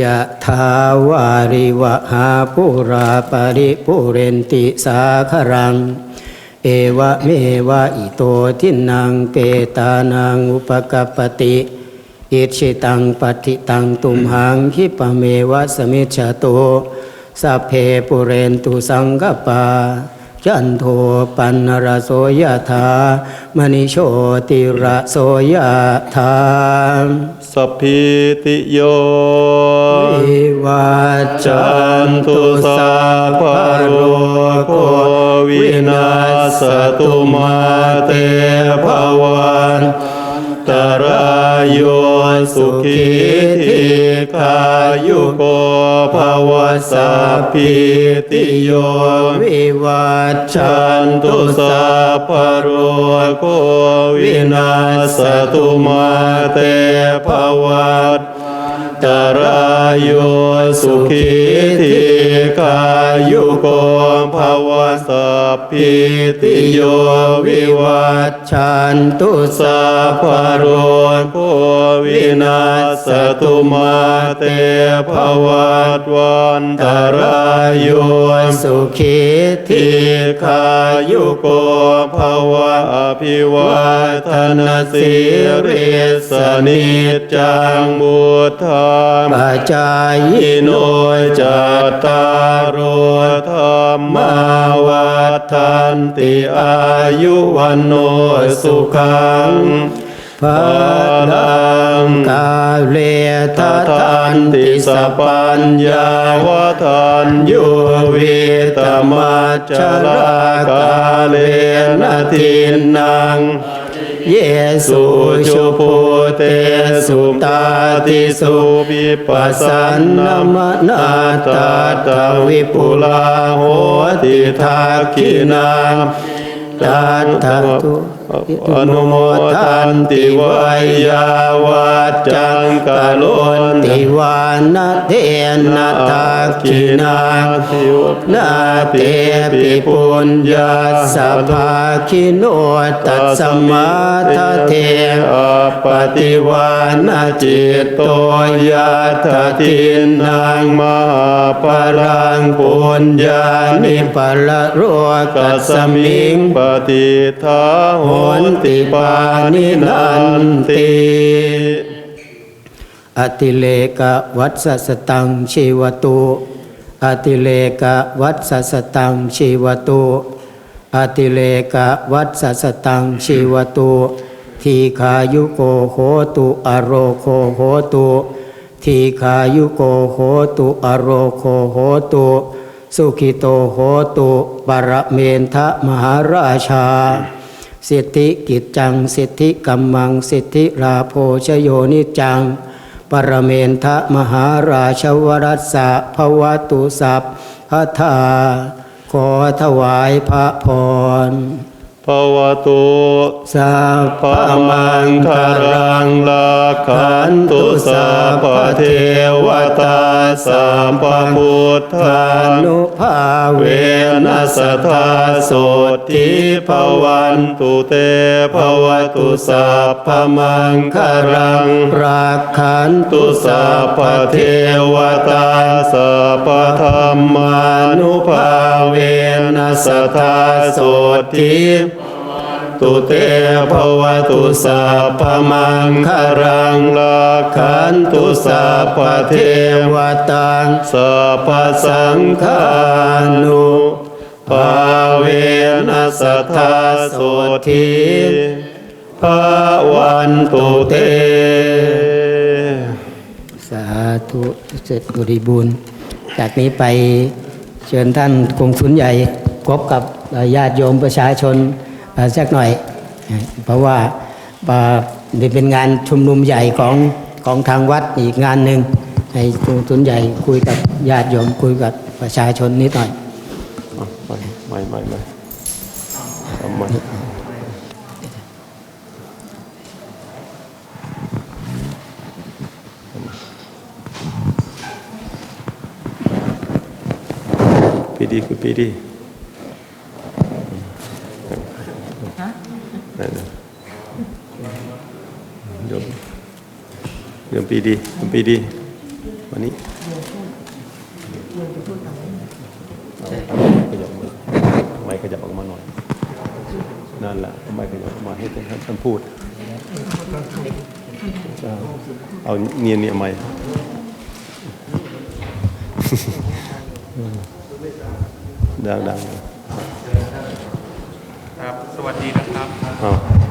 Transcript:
ยะทาวาริวหาปุราปริปุเรนติสาครัง เอวะเมวะอิโตทินังเปตานังอุปกปปติอิชิตังปฏิตังตุมหังคิปะเมวะสมิจฉโตสัพเพปุเรนตุสังกปา จันโทปันนรโสยธามณิโชติระโสยธาสัพพิติโยวิวัจจัจันนตุตุสัสัพพพะพะโรโรโคโควิวินานาศศตุตุมามาเตเตภภวัวันน ตรายโยสุขีทีขายุโกภวสัพพิติโยวิวัจจันตุสัพพโรโควินาศตุมาเตภวัตตรายโยสุขีทีขายุโก ภวสัพพิติโยวิวัตจันตุสัสัพพพะพะโรโรโควินาศตุมาเตภวัตวันตรายโยสุขีทิทีขายุโกภวะอภิวาทนาสิริสนิจจังบุตธรรมปัจจายโนจัตตารโอธรรมาวัฏันติอายุวันโนสุขังพลังกาเลทัตันติสปัญญาวัฏันยุวิตมัจจรากาเลนะทินัง เยสุชุปุเตสุตาติสุปิปัสสนนมนาตาตาวิปุลาโหติทากินาตาตาตุ อนุโมทันติวายาวัจจังกะโลนติวานาเทนะทาคินาทิวนาเตปิปุญญาสัพพาคิโนตัสสมาทเทอปฏิวานาจิตโตยาทตินางมหาปรังปุญญานิปะละโรกัสมิงปฏิทาโหนนติปานินันติติอติเลกวัตสสตังชีวตุอติเลกวัตสสตังชีวตุอติเลกวัตสสตังชีวตุทีขายุโกโหตุอโรโคโหตุทีขายุโกโหตุอโรโคโหตุสุขิโตโหตุปรเมนทะมหาราชา สิทธิกิจจัง สิทธิกัมมัง สิทธิราโพชโยนิจัง ปรเมนทะมหาราชวรัสสะภวตุสัพพทาขอถวายพระพร ภวตุสัพพมังคารังลาขันตุสัพเทวตาสัมปพุทธานุภาเวนัสธาโสทิภวันตุเตภวตุสัพพมังคารังรักขันตุสัพเทวตาสัพพะธรรมานุภาเวนัสธาโสทิ ตุเตภวตุสัพพมังคารังลาขันตุสัพพะเทวตังสัพพสังฆานุภาเวนัสทธาโสทิภาวันตุเต สาธุเสร็จบริบูรณ์ จากนี้ไปเชิญท่านกงสุนใหญ่พบกับญาติโยมประชาชน สักหน่อย เพราะว่าเป็นงานชุมนุมใหญ่ของของทางวัดอีกงานหนึ่งให้ทุนใหญ่คุยกับญาติโยมคุยกับประชาชนนิดหน่อยไม่ไม่ไม่ไม่ปีดีคือปีดีนั่นน่ะ โยมเดี๋ยวปีดีเดี๋ยวปีดีวันนี้เอาขยับมือไม่ขยับออกมาหน่อยนั่นแหละเอาไม่ขยับออกมาให้ท่านท่านพูดเอาเอาเนียนเนี่ยไม่ดังดังครับ สวัสดีนะครับๆอ้าว